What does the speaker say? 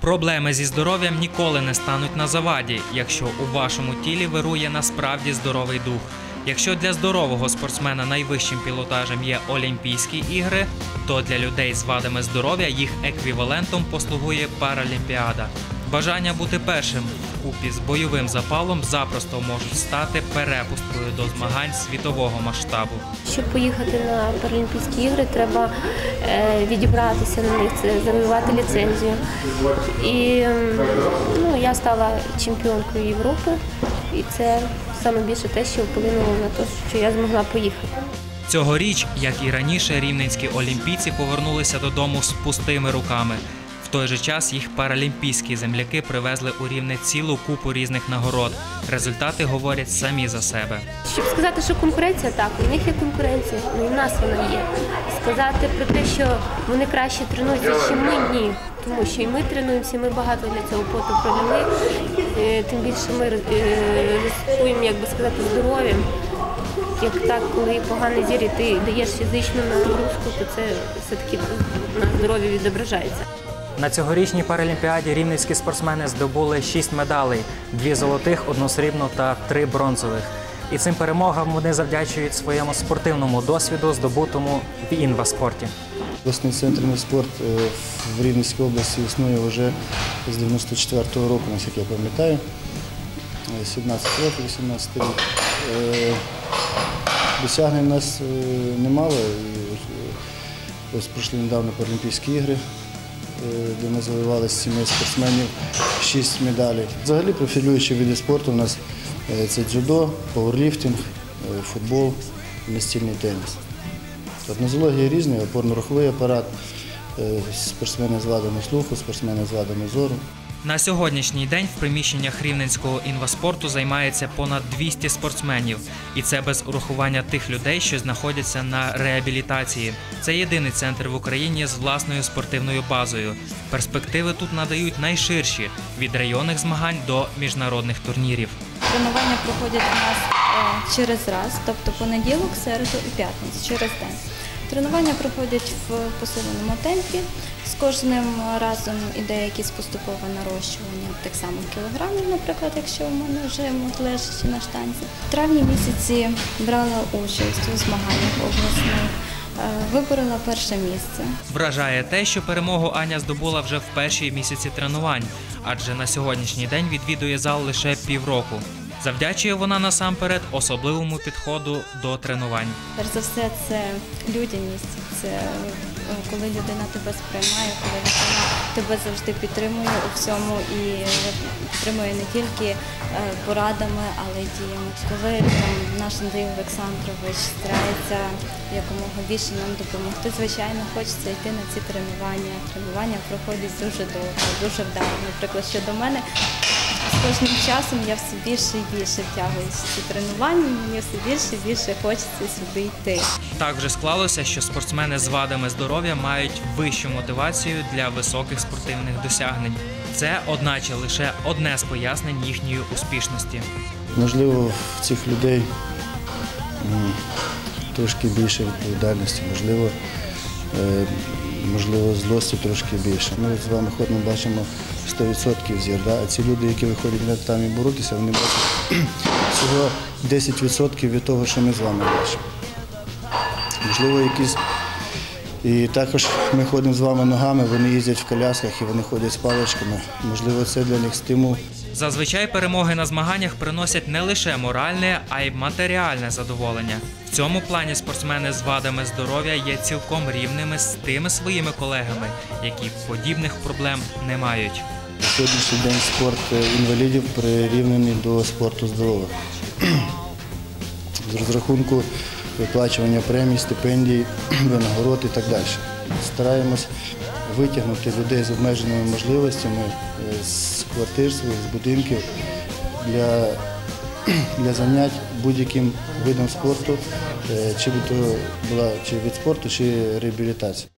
Проблеми зі здоров'ям ніколи не стануть на заваді, якщо у вашому тілі вирує насправді здоровий дух. Якщо для здорового спортсмена найвищим пілотажем є Олімпійські ігри, то для людей з вадами здоров'я їх еквівалентом послугує Паралімпіада. Бажання бути першим вкупі з бойовим запалом запросто можуть стати перепусткою до змагань світового масштабу. Щоб поїхати на Паралімпійські ігри, треба е, відібратися на них, завоювати ліцензію. І ну, я стала чемпіонкою Європи, і це саме більше те, що вплинуло на те, що я змогла поїхати. Цьогоріч, як і раніше, рівненські олімпійці повернулися додому з пустими руками. Той же час їх паралімпійські земляки привезли у рівне цілу купу різних нагород. Результати говорять самі за себе. Щоб сказати, що конкуренція так, у них є конкуренція, і в нас вона є. Сказати про те, що вони краще тренуються, ніж ми ні. Тому що і ми тренуємося, і ми багато для цього поту провели. Е, Тим більше ми е, ризикуємо, як би сказати, здоров'ям. Як так, коли поганий зір, і ти даєш фізичну нагрузку, то це все-таки на здоров'я відображається. На цьогорічній паралімпіаді рівненські спортсмени здобули шість медалей: дві золотих, одну срібну та три бронзових. І цим перемогам вони завдячують своєму спортивному досвіду, здобутому в інваспорті. Обласний центр спорт е, в Рівненській області існує вже з 94-го року, наскільки я пам'ятаю. Е, 17 років, 18 рік. Е, Досягнень у нас е, немало. Ось, е, пройшли недавно Паралімпійські ігри, е, де ми завоювали сіми спортсменів шість медалей. Взагалі профілюючі види спорту у нас е, це дзюдо, пауерліфтинг, е, футбол, настільний теніс. От різні, опорно-руховий апарат, е, спортсмени з вадами слуху, спортсмени з вадами зору. На сьогоднішній день в приміщеннях рівненського інваспорту займається понад 200 спортсменів, і це без урахування тих людей, що знаходяться на реабілітації. Це єдиний центр в Україні з власною спортивною базою. Перспективи тут надають найширші від районних змагань до міжнародних турнірів. Тренування проходять у нас е, через раз, тобто понеділок, середу і п'ятницю, через день. Тренування проходять в посиленому темпі. З кожним разом іде якесь поступове нарощування, так само кілограмів, наприклад, якщо у мене вже лежачи на штанці. В травні місяці брала участь у змаганнях обласних, е, виборола перше місце. Вражає те, що перемогу Аня здобула вже в перші місяці тренувань, адже на сьогоднішній день відвідує зал лише півроку. Завдячує вона насамперед особливому підходу до тренувань. Перш за все, це людяність, це е, коли людина тебе сприймає, коли людина тебе завжди підтримує у всьому і підтримує не тільки е, порадами, але й діями. Коли там наш Андрій Олександрович старається якомога більше нам допомогти, звичайно, хочеться йти на ці тренування. Тренування проходять дуже довго, дуже вдало. Наприклад, щодо мене. З кожним часом я все більше і більше втягуюся в ці тренування, мені все більше і більше хочеться сюди йти. Так вже склалося, що спортсмени з вадами здоров'я мають вищу мотивацію для високих спортивних досягнень. Це, одначе, лише одне з пояснень їхньої успішності. Можливо, в цих людей трошки більше відповідальності, можливо, е, можливо, злості трошки більше. Ми з вами ходимо, бачимо 100% зір, да? а ці люди, які виходять там і боротися, вони бачать всього 10% від того, що ми з вами бачимо. Можливо, якісь. І також ми ходимо з вами ногами, вони їздять в колясках і вони ходять з паличками. Можливо, це для них стимул. Зазвичай перемоги на змаганнях приносять не лише моральне, а й матеріальне задоволення. В цьому плані спортсмени з вадами здоров'я є цілком рівними з тими своїми колегами, які подібних проблем не мають. На сьогоднішній день спорт е, інвалідів прирівнений до спорту здорових. З розрахунку виплачування премій, стипендій, винагород і так далі. Стараємось витягнути людей з обмеженими можливостями е, з квартир, з будинків для, для занять будь-яким видом спорту, е, чи була чи від спорту, чи реабілітація.